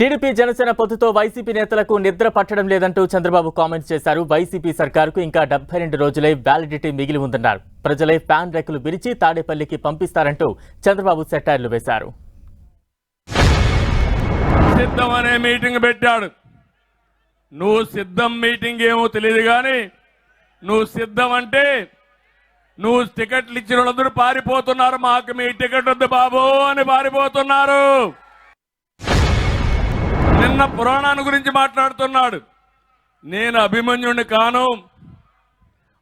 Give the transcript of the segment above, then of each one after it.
TDP Janasena పొత్తుతో YCP నేతలకు నిద్ర పట్టడం లేదంటూ చంద్రబాబు కామెంట్స్ చేశారు. వైసీపీ సర్కారుకు ఇంకా డెబ్బై రెండు రోజులై వ్యాలిడిటీ మిగిలి ఉందన్నారు. ప్రజలే ఫ్యాన్ రెక్కలు విరిచి తాడేపల్లికి పంపిస్తారంటూ చంద్రబాబు సెటైర్లు వేశారు. సిద్ధం అనే మీటింగ్ పెట్టాడు. నువ్వు సిద్ధం మీటింగ్ ఏమో తెలియదు కానీ నువ్వు సిద్ధం అంటే నువ్వు టికెట్లు ఇచ్చిన వాళ్ళందరూ పారిపోతున్నారు. మాకు మీ టికెట్ వద్దు బాబు అని పారిపోతున్నారు. నిన్న పురాణాన్ని గురించి మాట్లాడుతున్నాడు. నేను అభిమన్యుడిని కాను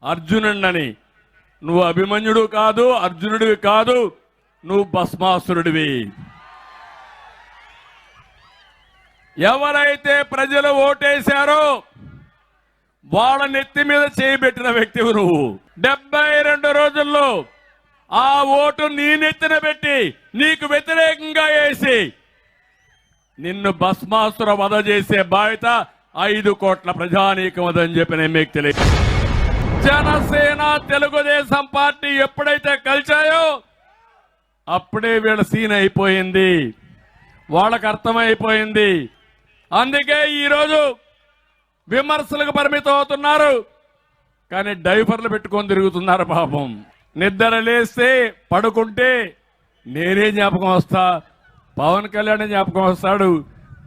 అర్జునుడిని నువ్వు అభిమన్యుడు కాదు అర్జునుడివి కాదు నువ్వు భస్మాసురుడివి. ఎవరైతే ప్రజలు ఓటేశారో వాళ్ళ నెత్తి మీద చేయబెట్టిన వ్యక్తివి నువ్వు. డెబ్బై రెండు రోజుల్లో ఆ ఓటు నీ నెత్తిన పెట్టి నీకు వ్యతిరేకంగా వేసి నిన్ను భస్మాసుర వధ చేసే బాధ్యత ఐదు కోట్ల ప్రజానీకం వదని చెప్పి నేను మీకు తెలియదు జనసేన తెలుగుదేశం పార్టీ ఎప్పుడైతే కలిచాయో అప్పుడే వీళ్ళ సీన్ అయిపోయింది. వాళ్ళకు అర్థమైపోయింది. అందుకే ఈరోజు విమర్శలకు పరిమితం అవుతున్నారు. కానీ డైఫర్లు పెట్టుకొని తిరుగుతున్నారు పాపం. నిద్ర లేస్తే పడుకుంటే నేనే జ్ఞాపకం వస్తా. పవన్ కళ్యాణ్ జ్ఞాపకం వస్తాడు?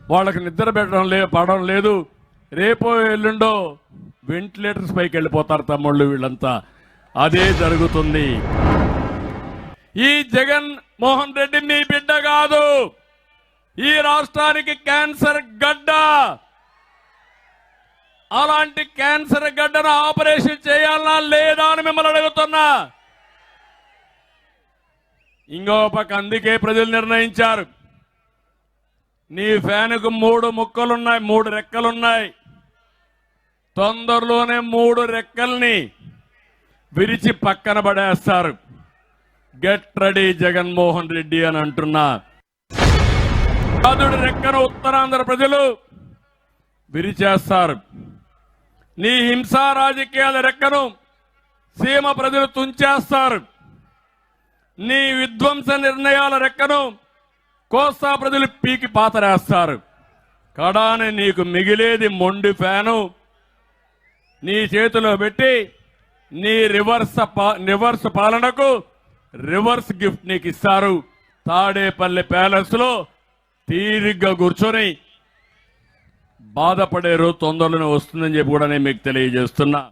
వాళ్ళకి నిద్ర పెట్టడం లే పడడం లేదు. రేపో ఎల్లుండో వెంటిలేటర్స్ పైకి వెళ్ళిపోతారు తమ్ముళ్ళు వీళ్ళంతా. అదే జరుగుతుంది. ఈ జగన్ మోహన్ రెడ్డి మీ బిడ్డ కాదు. ఈ రాష్ట్రానికి క్యాన్సర్ గడ్డ. అలాంటి క్యాన్సర్ గడ్డను ఆపరేషన్ చేయాలా లేదా అని మిమ్మల్ని అడుగుతున్నా. ఇంకో పక్క అందుకే ప్రజలు నిర్ణయించారు. నీ ఫ్యాన్కు మూడు ముక్కలున్నాయి మూడు రెక్కలున్నాయి. తొందరలోనే మూడు రెక్కల్ని విరిచి పక్కన పడేస్తారు. గెట్ రెడీ జగన్మోహన్ రెడ్డి అని అంటున్నా కాదుడి రెక్కను ఉత్తరాంధ్ర ప్రజలు విరిచేస్తారు. నీ హింసా రాజకీయాల రెక్కను సీమ ప్రజలు తుంచేస్తారు. నీ విధ్వంస నిర్ణయాల రెక్కను కోస్తా ప్రజలు పీకి పాతరేస్తారు. కడాని నీకు మిగిలేది మొండి ఫ్యాను. నీ చేతిలో పెట్టి నీ రివర్స్ పా- రివర్స్ పాలనకు రివర్స్ గిఫ్ట్ నీకు ఇస్తారు తాడేపల్లి ప్యాలెస్లో తీరిగ్గా కూర్చొని బాధపడే రోజు తొందరలోనే వస్తుందని చెప్పి కూడా నేను మీకు తెలియజేస్తున్నా.